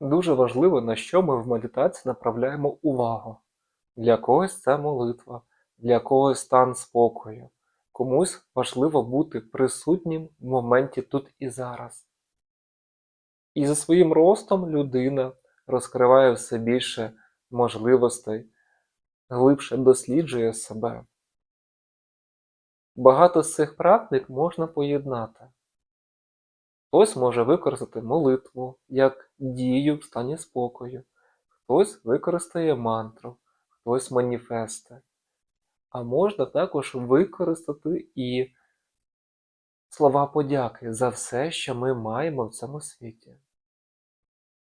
Дуже важливо, на що ми в медитації направляємо увагу. Для когось це молитва, для когось стан спокою. Комусь важливо бути присутнім в моменті тут і зараз. І за своїм ростом людина розкриває все більше можливостей, глибше досліджує себе. Багато з цих практик можна поєднати. Хтось може використати молитву як дію в стані спокою, хтось використає мантру, хтось маніфести. А можна також використати і слова подяки за все, що ми маємо в цьому світі.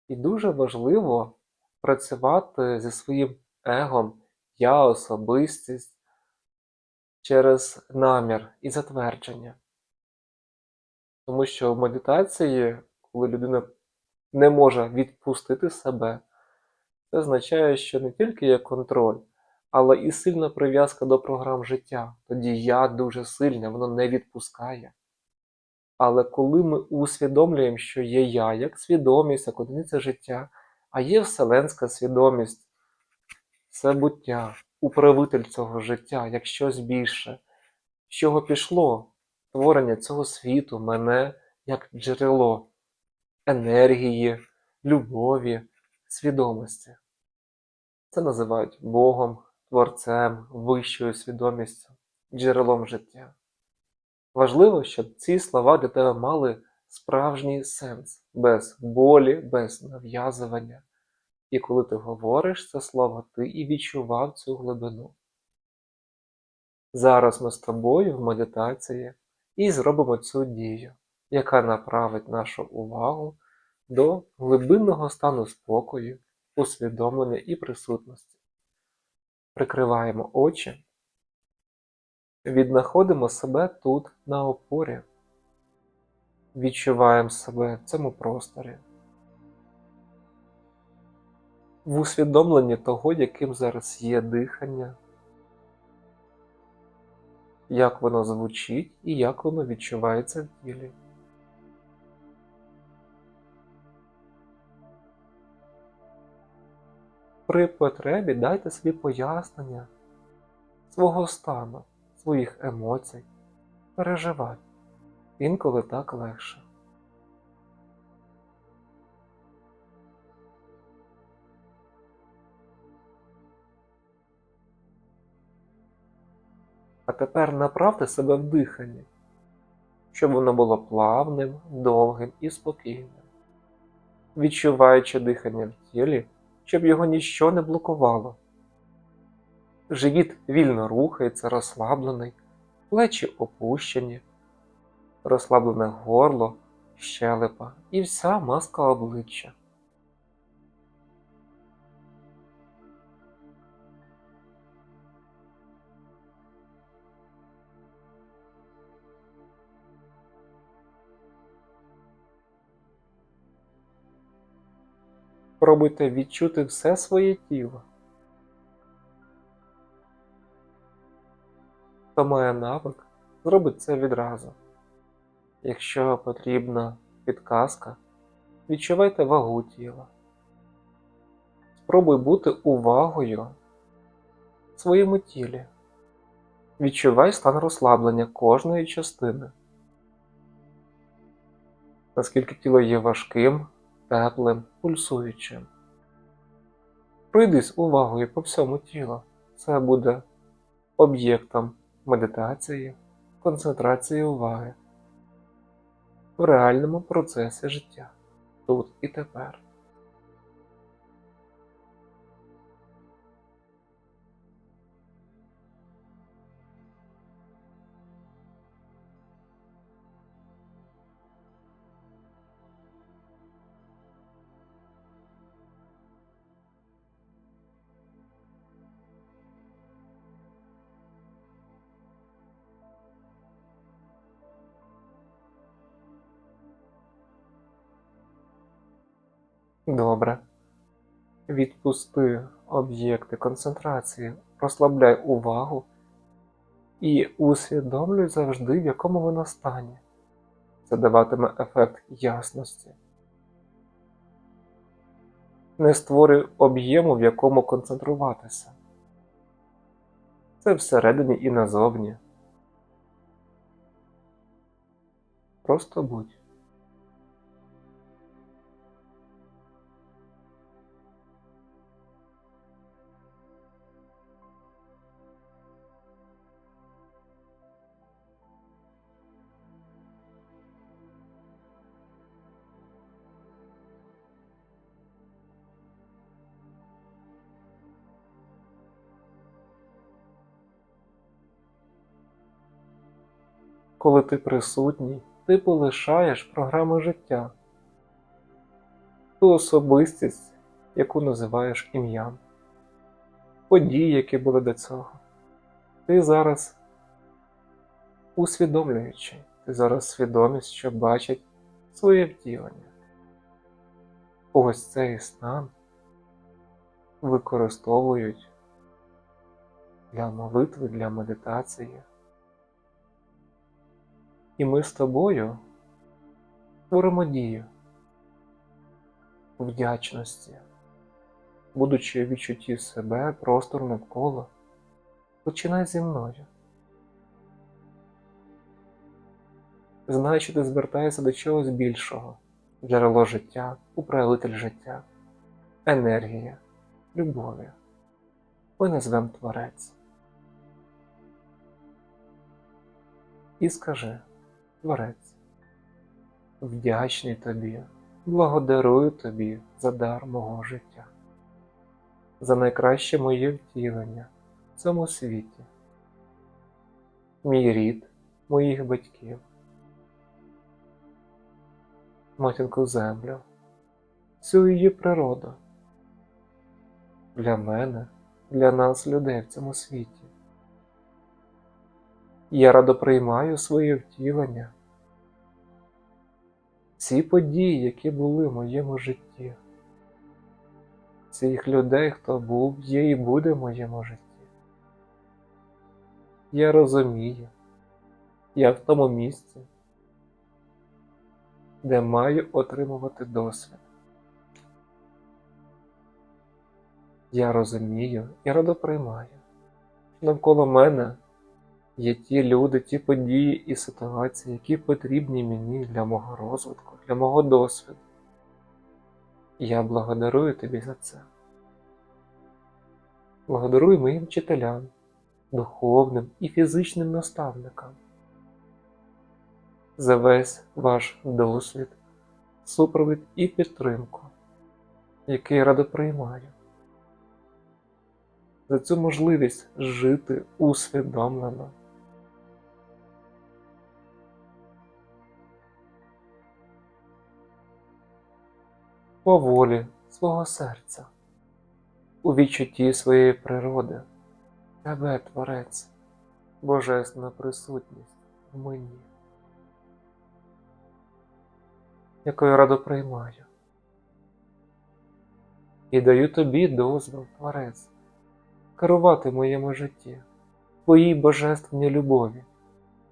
І дуже важливо працювати зі своїм егом, я особистість через намір і затвердження. Тому що в медитації, коли людина не може відпустити себе, це означає, що не тільки є контроль, але і сильна прив'язка до програм життя. Тоді я дуже сильне, воно не відпускає. Але коли ми усвідомлюємо, що є я, як свідомість, як одиниця життя, а є вселенська свідомість, це буття, управитель цього життя, як щось більше, з чого пішло творення цього світу, мене як джерело енергії, любові, свідомості. Це називають Богом, Творцем, вищою свідомістю, джерелом життя. Важливо, щоб ці слова для тебе мали справжній сенс, без болі, без нав'язування. І коли ти говориш це слово, ти і відчував цю глибину. Зараз ми з тобою в медитації і зробимо цю дію, яка направить нашу увагу до глибинного стану спокою, усвідомлення і присутності. Прикриваємо очі, віднаходимо себе тут на опорі, відчуваємо себе в цьому просторі. В усвідомленні того, яким зараз є дихання, як воно звучить і як воно відчувається в тілі. При потребі дайте собі пояснення свого стану, своїх емоцій, переживань. Інколи так легше. А тепер направте себе в дихання, щоб воно було плавним, довгим і спокійним, відчуваючи дихання в тілі, щоб його ніщо не блокувало. Живіт вільно рухається, розслаблений, плечі опущені, розслаблене горло, щелепа і вся маска обличчя. Пробуйте відчути все своє тіло. Хто має навик, зробить це відразу. Якщо потрібна підказка, відчувайте вагу тіла. Спробуй бути увагою в своєму тілі. Відчувай стан розслаблення кожної частини. Наскільки тіло є важким, теплим, пульсуючим. Пройдись увагою по всьому тілу. Це буде об'єктом медитації, концентрації уваги в реальному процесі життя тут і тепер. Добре. Відпусти об'єкти концентрації, розслабляй увагу і усвідомлюй завжди, в якому вона стані. Це даватиме ефект ясності. Не створюй об'єму, в якому концентруватися. Це всередині і назовні. Просто будь. Коли ти присутній, ти полишаєш програму життя, ту особистість, яку називаєш ім'ям, події, які були до цього. Ти зараз усвідомлюючий, ти зараз свідомість, що бачить своє втілення. Ось цей стан використовують для молитви, для медитації. І ми з тобою творимо дію вдячності, будучи в відчутті себе, простору навколо, починай зі мною. Знай, що ти звертаєшся до чогось більшого, джерело життя, управитель життя, енергія, любові. Ми назвемо Творець. І скажи Творець, вдячний тобі, благодарую тобі за дар мого життя, за найкраще моє втілення в цьому світі, мій рід моїх батьків, матінку землю, всю її природу, для мене, для нас, людей в цьому світі. Я радо приймаю своє втілення, всі події, які були в моєму житті, всіх людей, хто був, є і буде в моєму житті. Я розумію, я в тому місці, де маю отримувати досвід. Я розумію і радо приймаю, що навколо мене є ті люди, ті події і ситуації, які потрібні мені для мого розвитку, для мого досвіду. Я благодарую тобі за це. Благодарую моїм вчителям, духовним і фізичним наставникам за весь ваш досвід, супровід і підтримку, який радо приймаю. За цю можливість жити усвідомлено. По волі свого серця, у відчутті своєї природи, тебе, Творець, Божественна присутність в мені, яку я радо приймаю, і даю тобі дозвіл, Творець, керувати моєму житті, твоїй божественній любові,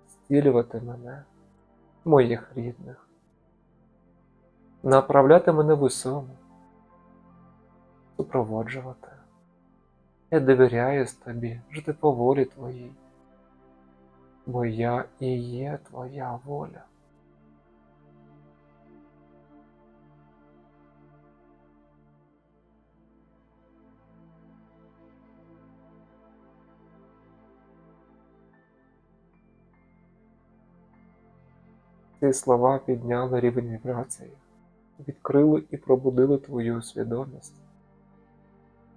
зцілювати мене, моїх рідних направляти мене в усьому, супроводжувати. Я довіряюсь тобі жити по волі твоїй, бо я і є твоя воля. Ці слова підняли рівень вібрації відкрили і пробудили твою свідомість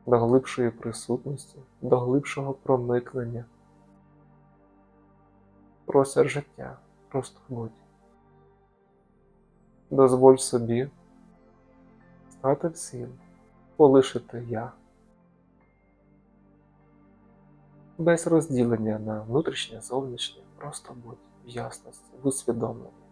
до глибшої присутності, до глибшого проникнення. Просять життя, просто будь. Дозволь собі стати всім, полишити я. Без розділення на внутрішнє зовнішнє, просто будь в ясності, в усвідомленні.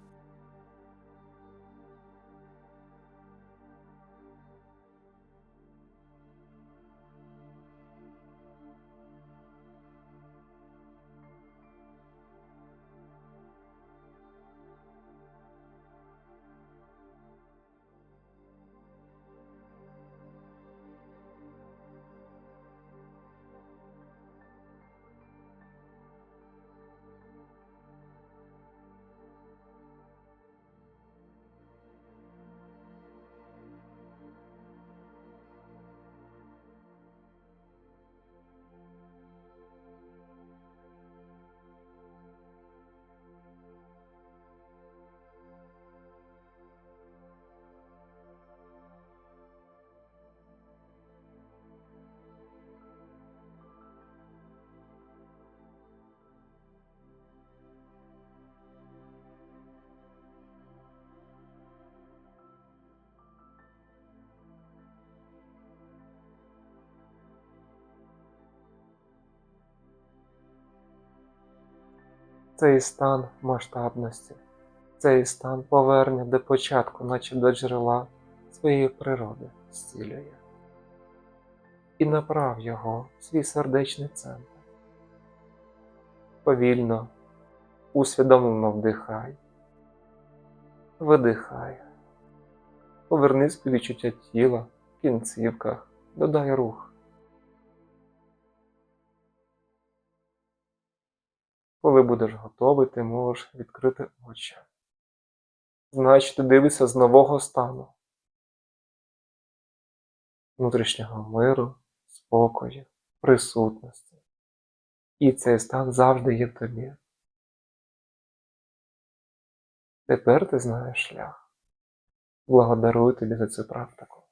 Цей стан масштабності, цей стан повернення до початку, наче до джерела своєї природи зцілює. І направ його в свій сердечний центр. Повільно, усвідомлено вдихай, видихай. Повернись до відчуття тіла в кінцівках, додай рух. Коли будеш готовий, ти можеш відкрити очі. Значить, ти дивишся з нового стану. Внутрішнього миру, спокою, присутності. І цей стан завжди є тобі. Тепер ти знаєш шлях. Благодарую тобі за цю практику.